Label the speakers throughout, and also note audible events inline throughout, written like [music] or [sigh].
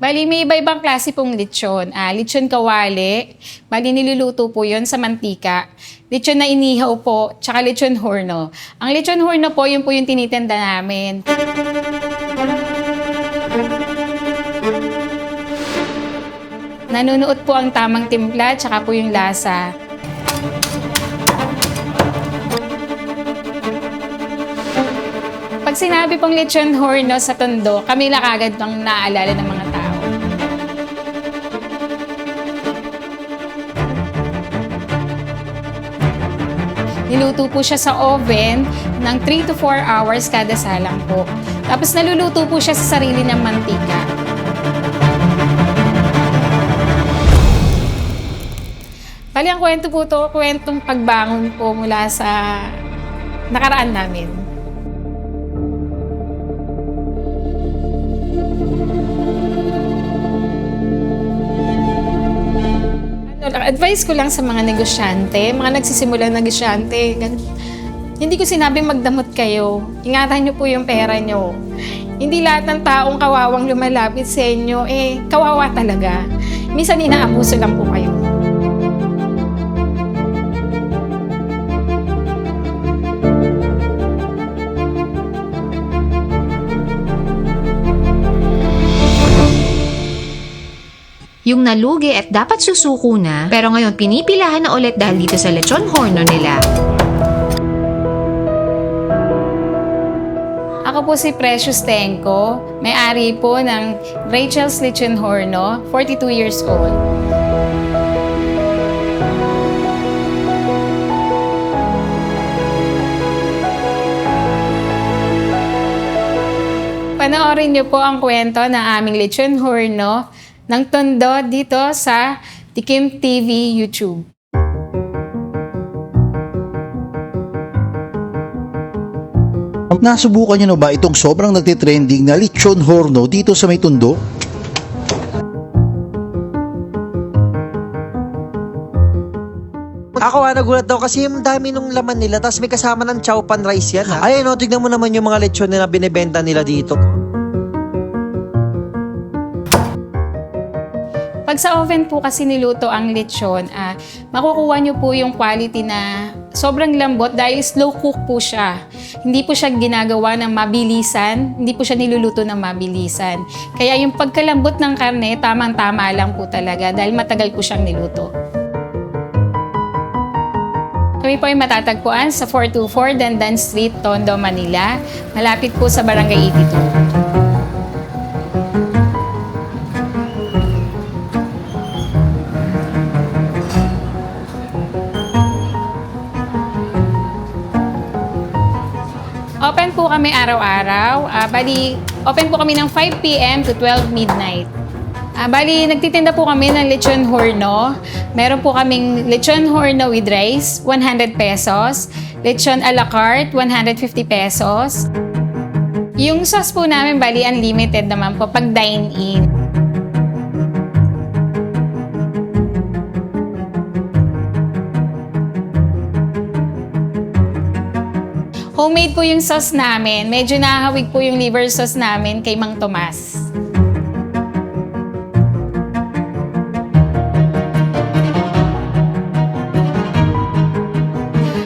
Speaker 1: Bali, may iba-ibang klase pong lechon. Ah, lechon kawali. Bali, niluluto po yon sa mantika. Lechon na inihaw po, tsaka lechon horno. Ang lechon horno po, yun po yung tinitenda namin. Nanunuot po ang tamang timpla, tsaka po yung lasa. Pag sinabi pong lechon horno sa tondo, kami lang agad ang naaalala ng mga Niluto po siya sa oven ng 3 to 4 hours kada salang po. Tapos naluluto po siya sa sarili ng mantika. Bali, ang kwento po to, kwentong pagbangon po mula sa nakaraan namin. Advice ko lang sa mga negosyante, mga nagsisimulang negosyante, hindi ko sinabing magdamot kayo. Ingatan niyo po yung pera niyo. Hindi lahat ng taong kawawang lumalapit sa inyo, eh, kawawa talaga. Minsan inaabuso lang po kayo.
Speaker 2: Yung nalugi at dapat susuko na, pero ngayon pinipilahan na ulit dahil dito sa lechon horno nila.
Speaker 1: Ako po si Precious Tenko, may-ari po ng Rachel's Lechon Horno, 42 years old. Panoorin niyo po ang kwento ng aming Lechon Horno ng Tondo dito sa Tikim TV YouTube.
Speaker 3: Nasubukan niyo na ba itong sobrang nagtitrending na lechon horno dito sa may tundo?
Speaker 4: Ako ah, nagulat daw kasi yung dami nung laman nila tapos may kasama ng chow pan rice yan ha. Ayun oh, tignan mo naman yung mga lechon na binibenta nila dito.
Speaker 1: Pag sa oven po kasi niluto ang lechon, ah, makukuha nyo po yung quality na sobrang lambot dahil slow cook po siya. Hindi po siya ginagawa ng mabilisan, hindi po siya niluluto ng mabilisan. Kaya yung pagkalambot ng karne, tamang-tama lang po talaga dahil matagal po siyang niluto. Kami po ay matatagpuan sa 424 Dandan Street, Tondo, Manila. Malapit po sa Barangay 82. Kami araw-araw. Ah, bali, open po kami ng 5 p.m. to 12 midnight. Ah, bali, nagtitinda po kami ng lechon horno. Meron po kaming lechon horno with rice, 100 pesos. Lechon a la carte, 150 pesos. Yung sauce po namin, bali, unlimited naman po pag dine-in. Homemade po yung sauce namin. Medyo nakahawig po yung liver sauce namin kay Mang Tomas.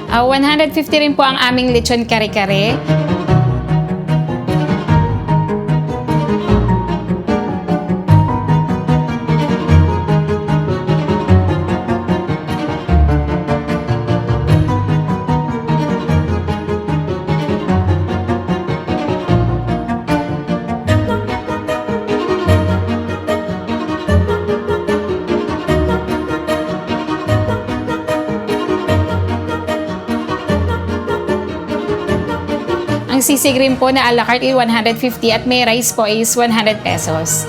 Speaker 1: Ah, 150 rin po ang aming lechon kare-kare. Sisig po na a la carte ay 150 at may rice po is 100 pesos.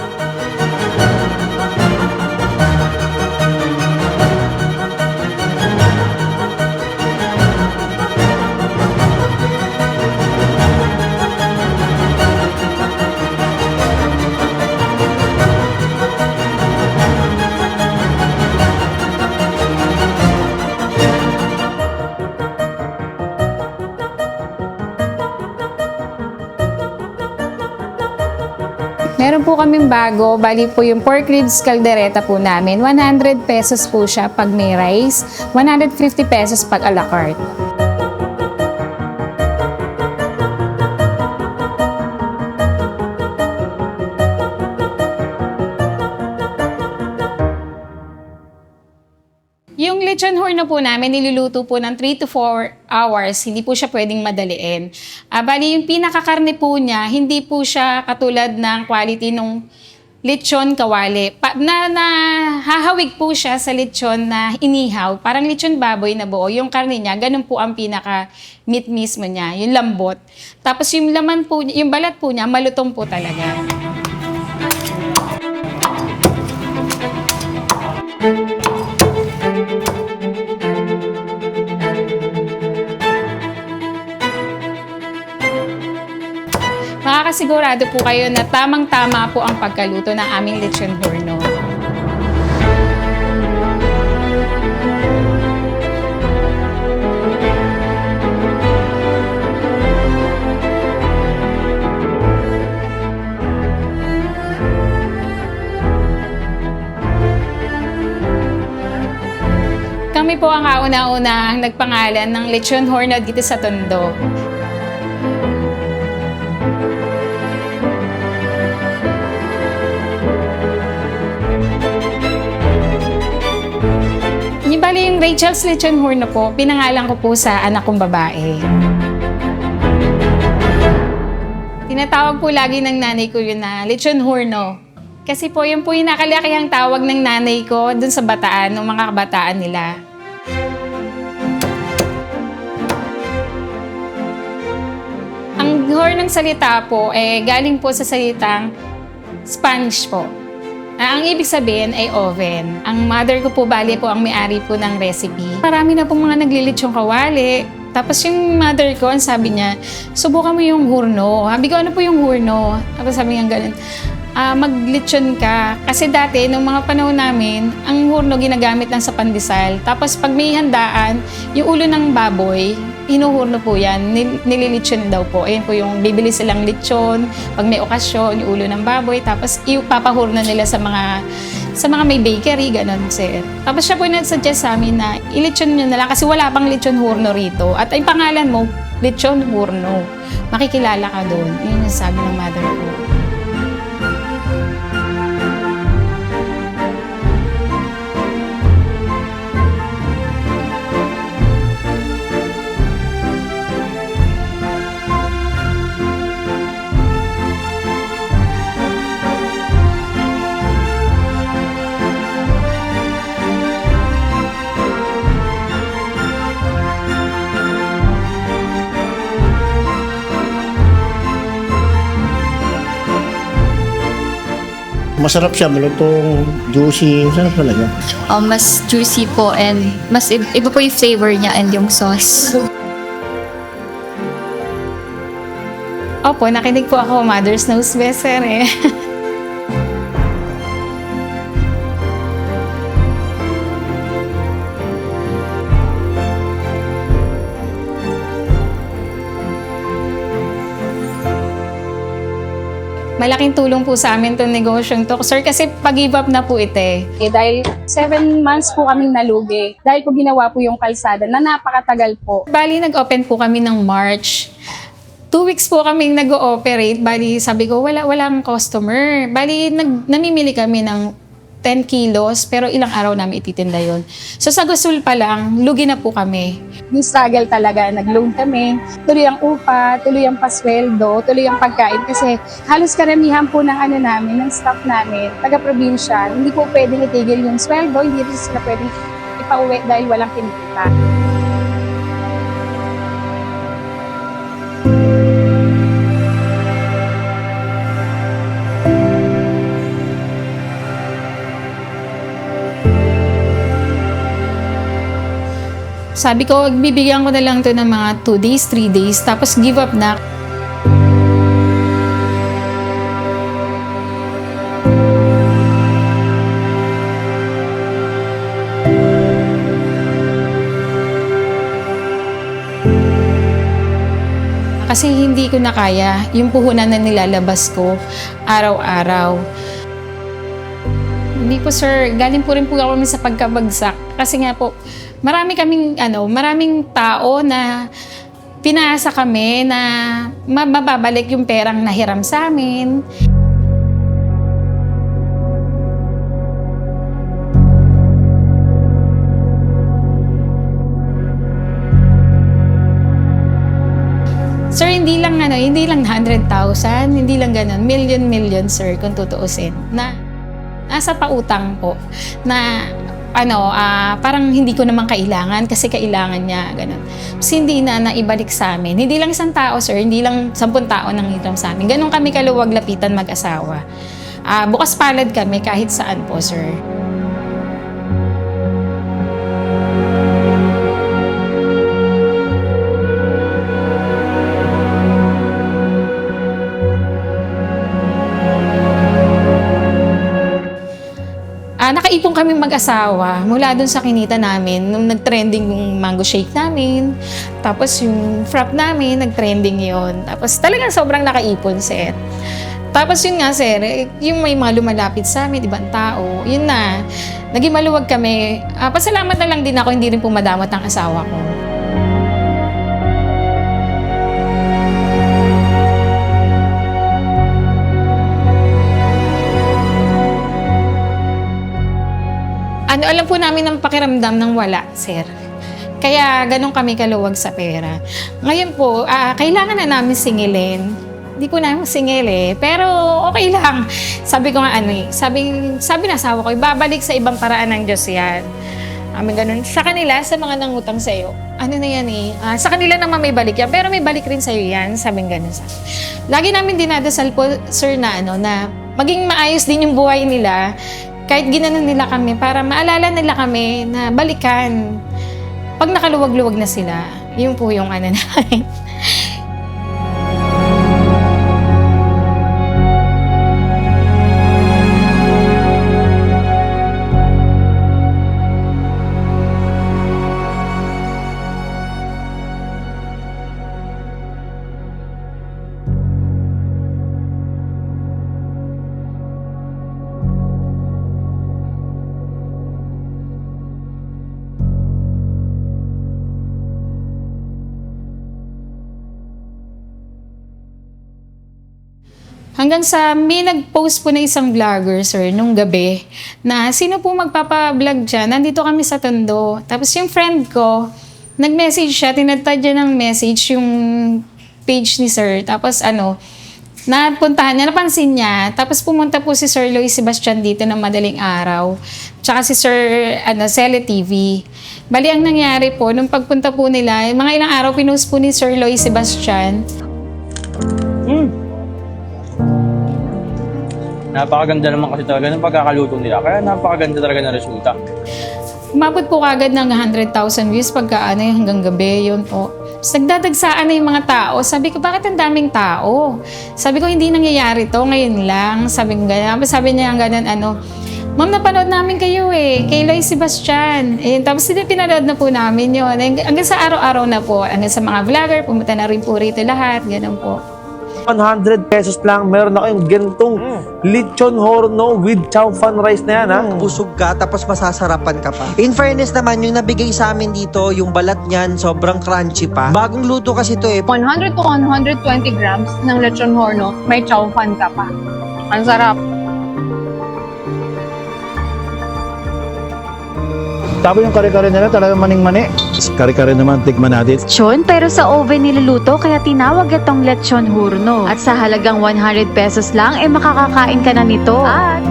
Speaker 1: Meron po kaming bago, bali po yung pork ribs caldereta po namin. 100 pesos po siya pag may rice, 150 pesos pag a la carte. Yung lechon horno po namin, niluluto po ng 3 to 4 hours. Hindi po siya pwedeng madaliin. Ah, bali, yung pinakakarne po niya, hindi po siya katulad ng quality nung lechon kawali. Pa, na, na hahawig po siya sa lechon na inihaw. Parang lechon baboy na buo. Yung karne niya, ganun po ang pinaka meat mismo niya. Yung lambot. Tapos yung laman po, yung balat po niya, malutong po talaga. Makakasigurado po kayo na tamang-tama po ang pagkaluto ng aming lechon horno. Kami po ang kauna-una ang nagpangalan ng lechon horno dito sa Tondo. Yung bali yung Rachel's Lechon Horno po, pinangalan ko po sa anak kong babae. Tinatawag po lagi ng nanay ko yun na Lechon Horno. Kasi po yun po yung nakalakihang tawag ng nanay ko dun sa bataan, ng mga kabataan nila. Ang horn ng salita po, eh, galing po sa salitang Spanish po. Ah, ang ibig sabihin ay oven. Ang mother ko po, bali po ang may-ari po ng recipe. Marami na pong mga naglilitsong kawali. Tapos yung mother ko, ang sabi niya, subukan mo yung hurno. Sabi ko, ano po yung hurno? Tapos sabi niya ganun, ah, maglitsyon ka. Kasi dati, nung mga panahon namin, ang hurno ginagamit lang sa pandesal. Tapos pag may handaan, yung ulo ng baboy, hinuhurno po yan, nil- nililitsyon daw po. Ayun po yung bibili silang litsyon, pag may okasyon, yung ulo ng baboy, tapos ipapahurno nila sa mga sa mga may bakery, ganun sir. Tapos siya po yung nag-suggest sa amin na ilitsyon nyo na lang kasi wala pang litsyon hurno rito. At ang pangalan mo, litsyon hurno. Makikilala ka doon. Yun yung sabi ng mother ko. Thank you.
Speaker 5: Masarap siya, malutong, juicy, masarap talaga.
Speaker 6: um, mas juicy po and mas iba po yung flavor niya and yung sauce.
Speaker 1: Opo, nakinig po ako, Mother's Knows Best sir eh. [laughs] Malaking tulong po sa amin itong negosyong to. Sir, kasi pag-give up na po ito eh.
Speaker 7: Eh, dahil seven months po kaming nalugi. Dahil po ginawa po yung kalsada na napakatagal po.
Speaker 1: Bali, nag-open po kami ng March. Two weeks po kaming nag-ooperate. Bali, sabi ko, wala, walang customer. Bali, nag, namimili kami ng 10 kilos, pero ilang araw namin ititinda yon. So, sa Gusul pa lang, lugi na po kami.
Speaker 7: Yung struggle talaga, nag-loan kami. Tuloy ang upa, tuloy ang pasweldo, tuloy ang pagkain. Kasi halos karamihan po ng ano namin, ng staff namin, taga-probinsya, hindi po pwedeng itigil yung sweldo, hindi rin sila pwedeng ipauwi dahil walang kinikita.
Speaker 1: Sabi ko, bibigyan ko na lang to ng mga 2 days, 3 days, tapos give up na. Kasi hindi ko na kaya yung puhunan na nilalabas ko araw-araw. Hindi po sir, galing po rin po ako sa pagkabagsak. Kasi nga po, marami kaming, ano, maraming tao na pinaasa kami na mababalik yung perang nahiram sa amin. Sir, hindi lang ano, hindi lang 100,000, hindi lang ganun, million million sir kung tutuusin. Na nasa pautang po na ano, ah, parang hindi ko naman kailangan kasi kailangan niya, ganun. Tapos hindi na naibalik sa amin. Hindi lang isang tao, sir, hindi lang sampung tao nang hiram sa amin. Ganun kami kaluwag lapitan mag-asawa. Ah, bukas palad kami kahit saan po, sir. Ah, nakaipon kami mag-asawa mula dun sa kinita namin nung nag-trending yung mango shake namin. Tapos yung frap namin, nag-trending yon. Tapos talagang sobrang nakaipon, sir. Tapos yun nga, sir, eh, yung may mga lumalapit sa amin, ibang tao, yun na, naging maluwag kami. Ah, pasalamat na lang din ako, hindi rin po madamot ang asawa ko. Ano, alam po namin ang pakiramdam ng wala, sir. Kaya ganun kami kaluwag sa pera. Ngayon po, ah, kailangan na namin singilin. Hindi po namin singil eh. Pero okay lang. Sabi ko nga ano eh. Sabi, sabi na asawa ko, ibabalik sa ibang paraan ng Diyos yan. Amin ganun. Sa kanila, sa mga nangutang sa'yo, ano na yan eh. ah, sa kanila naman may balik yan. Pero may balik rin sa'yo yan. Sabi ganun sa Lagi namin dinadasal po, sir, na ano, na maging maayos din yung buhay nila kahit ginanon nila kami para maalala nila kami na balikan. Pag nakaluwag-luwag na sila, yun po yung ano [laughs] namin. Hanggang sa may nag-post po na isang vlogger, sir, nung gabi, na sino po magpapa-vlog dyan? Nandito kami sa Tondo. Tapos yung friend ko, nag-message siya, tinatad niya ng message yung page ni sir. Tapos ano, napuntahan niya, napansin niya. Tapos pumunta po si Sir Louis Sebastian dito ng madaling araw. Tsaka si Sir ano, Cele TV. Bali, ang nangyari po, nung pagpunta po nila, mga ilang araw pinost po ni Sir Louis Sebastian
Speaker 8: Napakaganda naman kasi talaga ng pagkakaluto nila. Kaya napakaganda talaga ng resulta.
Speaker 1: Umabot po kagad ng 100,000 views pagka ano, hanggang gabi, yun po. Nagdadagsaan na yung mga tao. Sabi ko, bakit ang daming tao? Sabi ko, hindi nangyayari to, ngayon lang. Sabi ko. Tapos Sabi niya ang gano'n, ano, Ma'am, napanood namin kayo eh, kay Loy Sebastian. Eh, tapos hindi pinanood na po namin yun. Hanggang sa araw-araw na po, hanggang sa mga vlogger, pumunta na rin po rito lahat, gano'n po.
Speaker 9: 100 pesos lang, meron na kayong gantong lechon horno with chow fan rice na yan, ha?
Speaker 4: Busog ka, tapos masasarapan ka pa. In fairness naman, yung nabigay sa amin dito, yung balat niyan, sobrang crunchy pa. Bagong luto kasi to eh.
Speaker 10: 100 to 120 grams ng lechon horno, may chow fan ka pa. Ang sarap.
Speaker 5: Tapos yung kare-kare nila talagang maning-mani.
Speaker 3: Kare-kare naman, tikman natin.
Speaker 11: lechon pero sa oven niluluto kaya tinawag itong lechon hurno. At sa halagang 100 pesos lang, eh makakakain ka na nito. At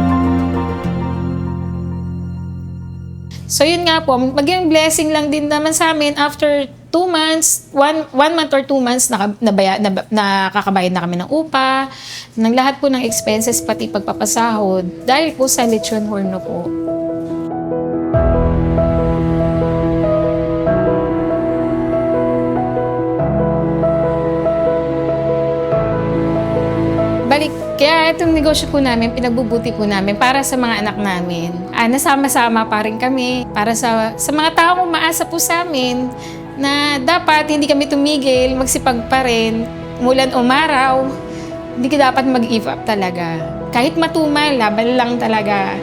Speaker 1: So yun nga po, maging blessing lang din naman sa amin after two months, one, one month or two months, naka, nabaya, nab, nakakabayad na kami ng upa, ng lahat po ng expenses, pati pagpapasahod, dahil po sa lechon horno po. Kaya itong negosyo po namin, pinagbubuti po namin para sa mga anak namin. Ah, nasama-sama pa rin kami para sa, sa mga taong umaasa po sa amin na dapat hindi kami tumigil, magsipag pa rin umulan umaraw, hindi ka dapat mag-give up talaga. Kahit matumal, laban lang talaga.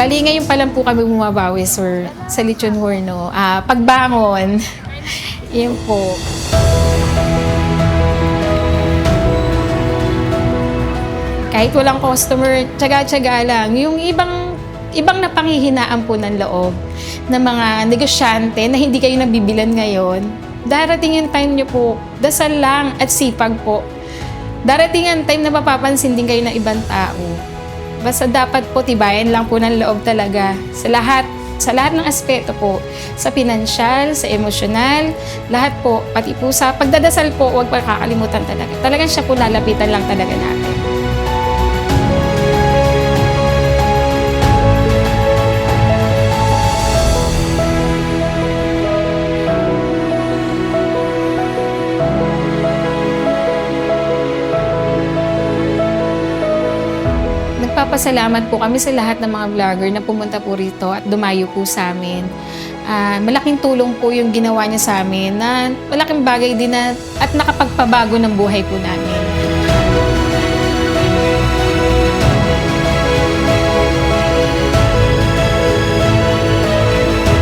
Speaker 1: Bali, ngayon pa lang po kami bumabawi, sir, sa Lechon Horno. Ah, pagbangon, [laughs] yun po. Kahit walang customer, tsaga-tsaga lang. Yung ibang ibang napanghihinaan po ng loob ng mga negosyante na hindi kayo nabibilan ngayon, darating yung time nyo po, dasal lang at sipag po. Darating ang time na mapapansin din kayo ng ibang tao. Basta dapat po tibayan lang po ng loob talaga sa lahat sa lahat ng aspeto po, sa pinansyal, sa emosyonal, lahat po, pati po sa pagdadasal po, huwag pa kakalimutan talaga. Talagang siya po lalapitan lang talaga natin. Nagpapasalamat po kami sa lahat ng mga vlogger na pumunta po rito at dumayo po sa amin. Ah, malaking tulong po yung ginawa niya sa amin na malaking bagay din na at nakapagpabago ng buhay po namin.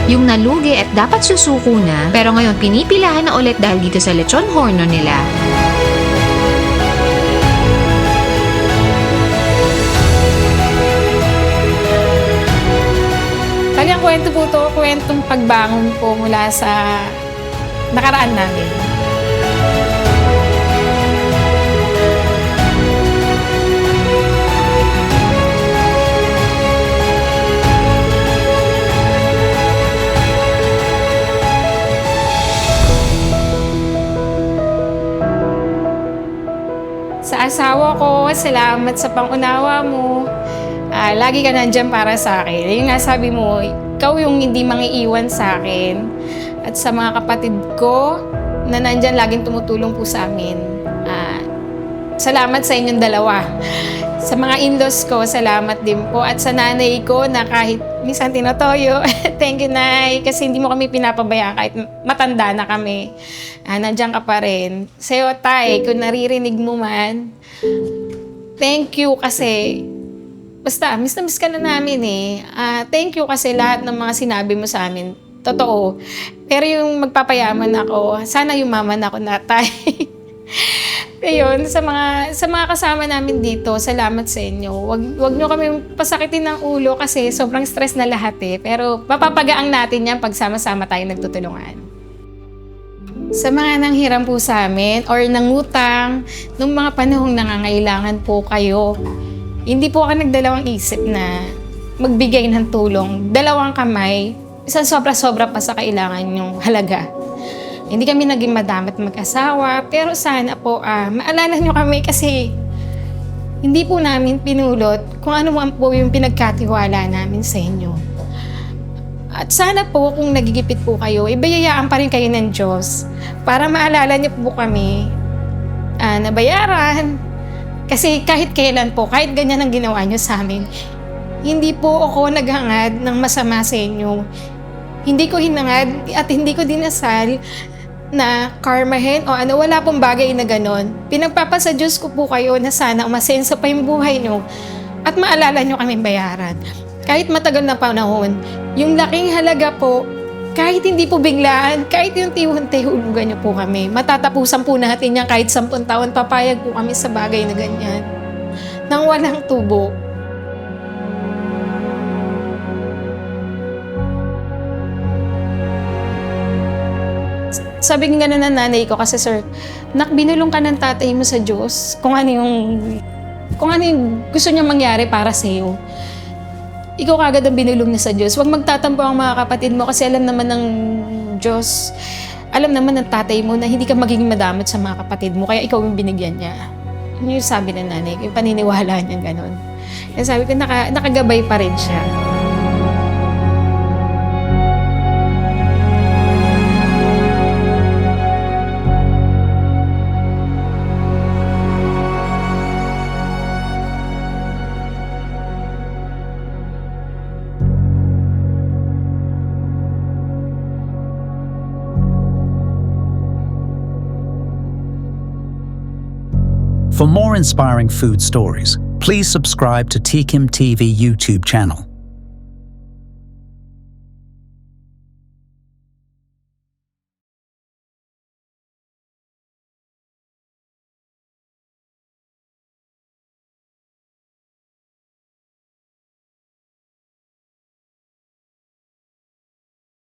Speaker 2: Yung nalugi at dapat susuko na, pero ngayon pinipilahan na ulit dahil dito sa lechon horno nila.
Speaker 1: Talagang kwento po to, kwentong pagbangon po mula sa nakaraan namin. Sa asawa ko, salamat sa pangunawa mo. Ah, lagi ka nandyan para sa akin. Yung nga sabi mo, ikaw yung hindi mangiiwan sa akin. At sa mga kapatid ko na nandyan laging tumutulong po sa amin. Ah, salamat sa inyong dalawa. Sa mga in-laws ko, salamat din po. At sa nanay ko na kahit minsan tinotoyo, [laughs] thank you, Nay. Kasi hindi mo kami pinapabayaan kahit matanda na kami. Ah, nandiyan ka pa rin. Sa'yo, Tay, kung naririnig mo man, thank you kasi basta, miss na miss ka na namin eh. Ah, thank you kasi lahat ng mga sinabi mo sa amin. Totoo. Pero yung magpapayaman ako, sana yumaman ako na tay. [laughs] Ayun, sa mga sa mga kasama namin dito, salamat sa inyo. Wag wag niyo kami pasakitin ng ulo kasi sobrang stress na lahat eh. Pero mapapagaang natin 'yan pag sama-sama tayo nagtutulungan. Sa mga nanghiram po sa amin or nangutang, nung mga panahong nangangailangan po kayo, hindi po ako nagdalawang isip na magbigay ng tulong. Dalawang kamay, isang sobra-sobra pa sa kailangan yung halaga. Hindi kami naging madamat mag-asawa, pero sana po ah, maalala nyo kami kasi hindi po namin pinulot kung ano man po yung pinagkatiwala namin sa inyo. At sana po kung nagigipit po kayo, ibayayaan pa rin kayo ng Diyos para maalala niyo po kami ah, na bayaran. Kasi kahit kailan po, kahit ganyan ang ginawa niyo sa amin, hindi po ako naghangad ng masama sa inyo. Hindi ko hinangad at hindi ko dinasal na karmahin o ano, wala pong bagay na ganon. Pinagpapasa Diyos ko po kayo na sana umasenso pa yung buhay nyo at maalala nyo kami bayaran. Kahit matagal na panahon, yung laking halaga po, kahit hindi po biglaan, kahit yung tihon-tihulugan nyo po kami, matatapusan po natin yan kahit sampung taon, papayag po kami sa bagay na ganyan. Nang walang tubo. Sabi nga na ng nanay ko kasi sir, nak binulong ka ng tatay mo sa Diyos kung ano yung kung ano yung gusto niya mangyari para sa iyo. Ikaw kagad ang binulong niya sa Diyos. Huwag magtatampo ang mga kapatid mo kasi alam naman ng Diyos, alam naman ng tatay mo na hindi ka magiging madamot sa mga kapatid mo kaya ikaw yung binigyan niya. Yun yung sabi ng nanay yung paniniwala niya ganun. Kaya sabi ko, naka, nakagabay pa rin siya.
Speaker 12: For more inspiring food stories, please subscribe to Tikim TV YouTube channel.